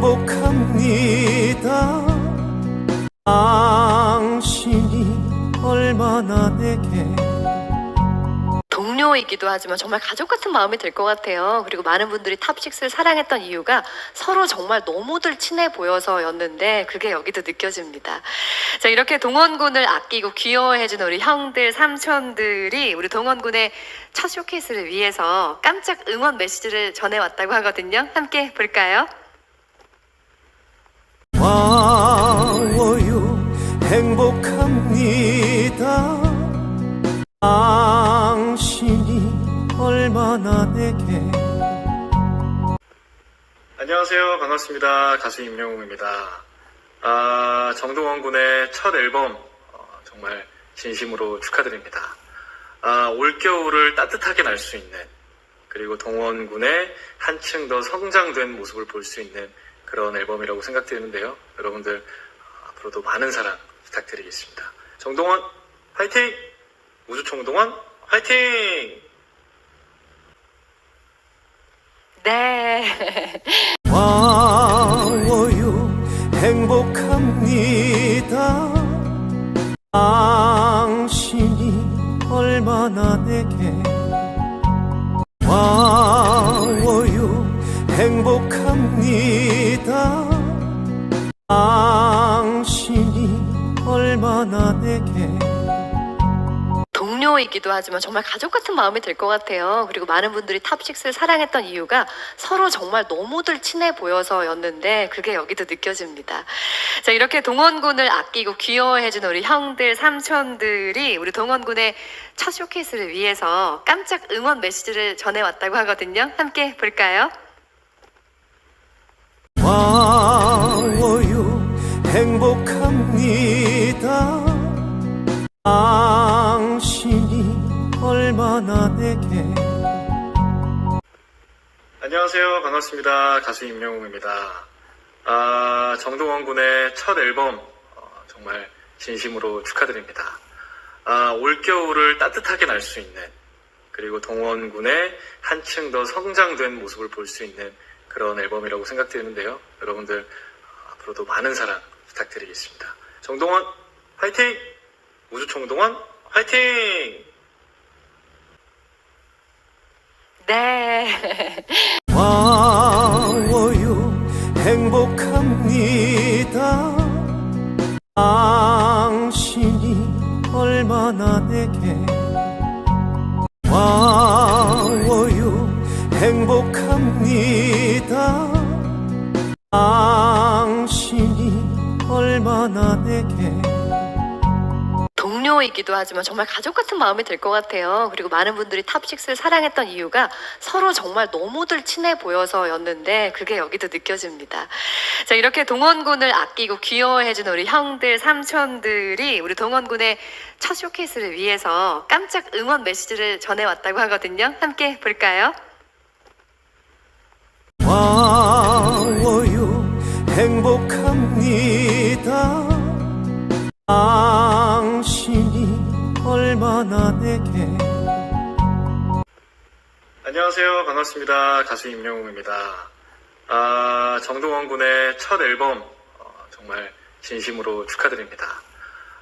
행복합니다. 당신이 얼마나 내게 동료이기도 하지만 정말 가족 같은 마음이 들 것 같아요. 그리고 많은 분들이 탑식스를 사랑했던 이유가 서로 정말 너무들 친해 보여서였는데 그게 여기도 느껴집니다. 자, 이렇게 동원군을 아끼고 귀여워해준 우리 형들, 삼촌들이 우리 동원군의 첫 쇼케이스를 위해서 깜짝 응원 메시지를 전해왔다고 하거든요. 함께 볼까요? 반갑습니다. 가수 임영웅입니다. 아, 정동원 군의 첫 앨범 어, 정말 진심으로 축하드립니다. 아, 올겨울을 따뜻하게 날 수 있는 그리고 동원 군의 한층 더 성장된 모습을 볼 수 있는 그런 앨범이라고 생각되는데요. 여러분들 어, 앞으로도 많은 사랑 부탁드리겠습니다. 정동원 화이팅! 우주총동원 화이팅! 네. 와워요 행복합니다. 당신이 얼마나 내게 와워요 행복합니다. 당신이 얼마나 내게 동료이기도 하지만 정말 가족 같은 마음이 들 것 같아요. 그리고 많은 분들이 탑식스를 사랑했던 이유가 서로 정말 너무들 친해 보여서였는데 그게 여기도 느껴집니다. 자, 이렇게 동원군을 아끼고 귀여워해준 우리 형들, 삼촌들이 우리 동원군의 첫 쇼케이스를 위해서 깜짝 응원 메시지를 전해왔다고 하거든요. 함께 볼까요? 와워요 행복합니다. 당신이 얼마나 내게 안녕하세요. 반갑습니다. 가수 임영웅입니다. 아, 정동원 군의 첫 앨범 어, 정말 진심으로 축하드립니다. 아, 올겨울을 따뜻하게 날 수 있는 그리고 동원 군의 한층 더 성장된 모습을 볼 수 있는 그런 앨범이라고 생각되는데요. 여러분들 어, 앞으로도 많은 사랑 부탁드리겠습니다. 정동원 화이팅! 우주총동원 화이팅! 네. 와워요 행복합니다. 당신이 얼마나 내게 와워요 행복합니다. 당신이 얼마나 내게 동료이기도 하지만 정말 가족 같은 마음이 들 것 같아요. 그리고 많은 분들이 탑식스를 사랑했던 이유가 서로 정말 너무들 친해 보여서였는데 그게 여기도 느껴집니다. 자, 이렇게 동원군을 아끼고 귀여워해준 우리 형들, 삼촌들이 우리 동원군의 첫 쇼케이스를 위해서 깜짝 응원 메시지를 전해왔다고 하거든요. 함께 볼까요? 와워요 행복합니다. 나 내게 안녕하세요. 반갑습니다. 가수 임영웅입니다. 아, 정동원 군의 첫 앨범 어, 정말 진심으로 축하드립니다.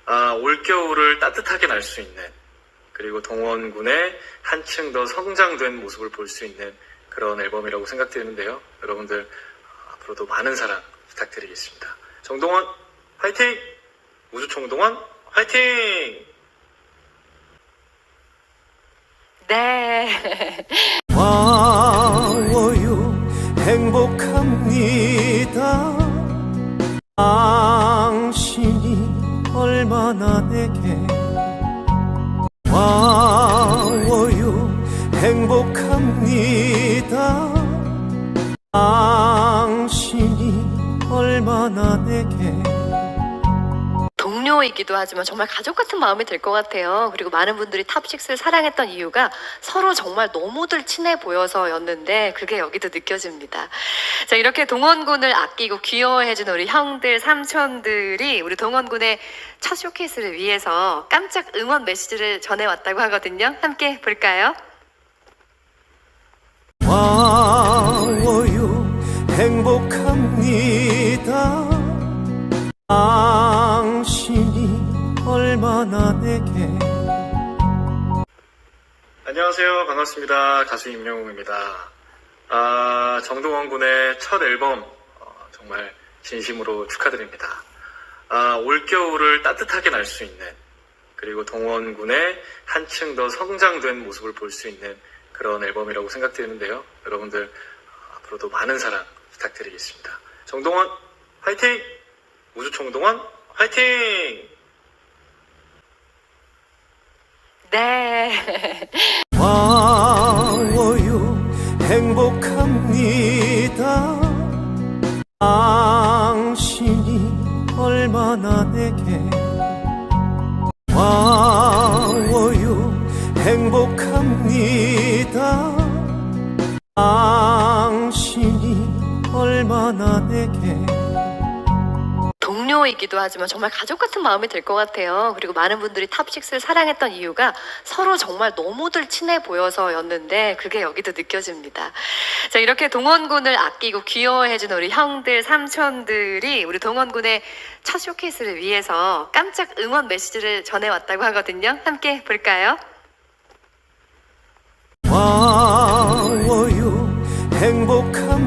아, 올겨울을 따뜻하게 날 수 있는 그리고 동원 군의 한층 더 성장된 모습을 볼 수 있는 그런 앨범이라고 생각되는데요. 여러분들 어, 앞으로도 많은 사랑 부탁드리겠습니다. 정동원 화이팅! 우주총동원 화이팅! 네. 와워요 행복합니다. 당신이 얼마나 내게 동료이기도 하지만 정말 가족 같은 마음이 들 것 같아요. 그리고 많은 분들이 탑식스를 사랑했던 이유가 서로 정말 너무들 친해 보여서였는데 그게 여기도 느껴집니다. 자, 이렇게 동원군을 아끼고 귀여워해준 우리 형들, 삼촌들이 우리 동원군의 첫 쇼케이스를 위해서 깜짝 응원 메시지를 전해왔다고 하거든요. 함께 볼까요? 와워요 행복합니다. 내게 안녕하세요. 반갑습니다. 가수 임영웅입니다. 아, 정동원 군의 첫 앨범 어, 정말 진심으로 축하드립니다. 아, 올겨울을 따뜻하게 날 수 있는 그리고 동원 군의 한층 더 성장된 모습을 볼 수 있는 그런 앨범이라고 생각되는데요. 여러분들 어, 앞으로도 많은 사랑 부탁드리겠습니다. 정동원 화이팅! 우주 총동원 화이팅! 네. 와워요 행복합니다 당신이 얼마나 내게 동료이기도 하지만 정말 가족 같은 마음이 들 것 같아요. 그리고 많은 분들이 탑식스를 사랑했던 이유가 서로 정말 너무들 친해 보여서였는데 그게 여기도 느껴집니다. 자, 이렇게 동원군을 아끼고 귀여워해준 우리 형들, 삼촌들이 우리 동원군의 첫 쇼케이스를 위해서 깜짝 응원 메시지를 전해왔다고 하거든요. 함께 볼까요? 와워요 행복합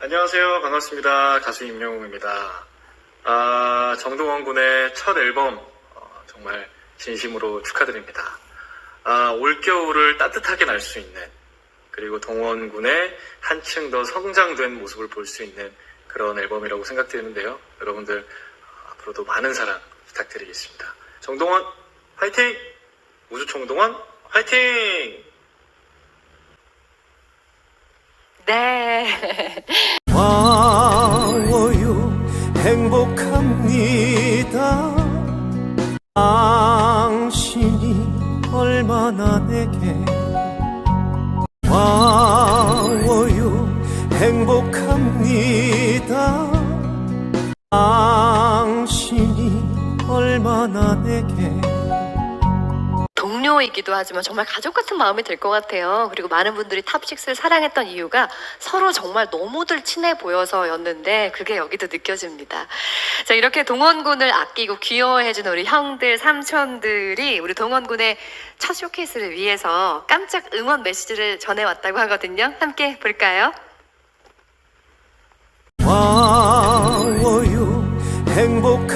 안녕하세요. 반갑습니다. 가수 임영웅입니다. 아, 정동원 군의 첫 앨범 어, 정말 진심으로 축하드립니다. 아, 올겨울을 따뜻하게 날 수 있는 그리고 동원 군의 한층 더 성장된 모습을 볼 수 있는 그런 앨범이라고 생각되는데요. 여러분들 어, 앞으로도 많은 사랑 부탁드리겠습니다. 정동원 화이팅! 우주 총동원 화이팅! 네. 와워요 행복합니다 당신이 얼마나 내게 와워요 행복합니다 당신이 얼마나 내게 동료이기도 하지만 정말 가족 같은 마음이 들 것 같아요. 그리고 많은 분들이 탑식스를 사랑했던 이유가 서로 정말 너무들 친해 보여서였는데 그게 여기도 느껴집니다. 자, 이렇게 동원군을 아끼고 귀여워해준 우리 형들, 삼촌들이 우리 동원군의 첫 쇼케이스를 위해서 깜짝 응원 메시지를 전해왔다고 하거든요. 함께 볼까요? 와워요 행복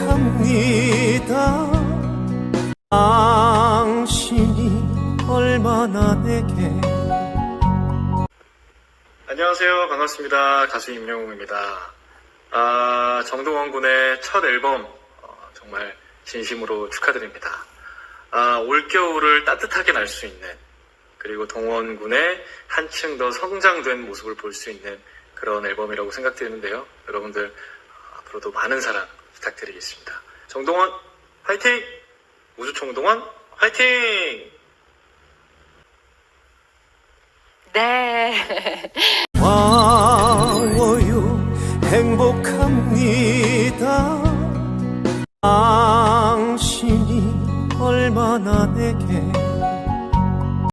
안녕하세요. 반갑습니다. 가수 임영웅입니다. 아, 정동원 군의 첫 앨범 어, 정말 진심으로 축하드립니다. 아, 올겨울을 따뜻하게 날 수 있는 그리고 동원 군의 한층 더 성장된 모습을 볼 수 있는 그런 앨범이라고 생각되는데요. 여러분들 어, 앞으로도 많은 사랑 부탁드리겠습니다. 정동원 화이팅! 우주 총동원 화이팅! 네. 와워요. 행복합니다. 당신이 얼마나 내게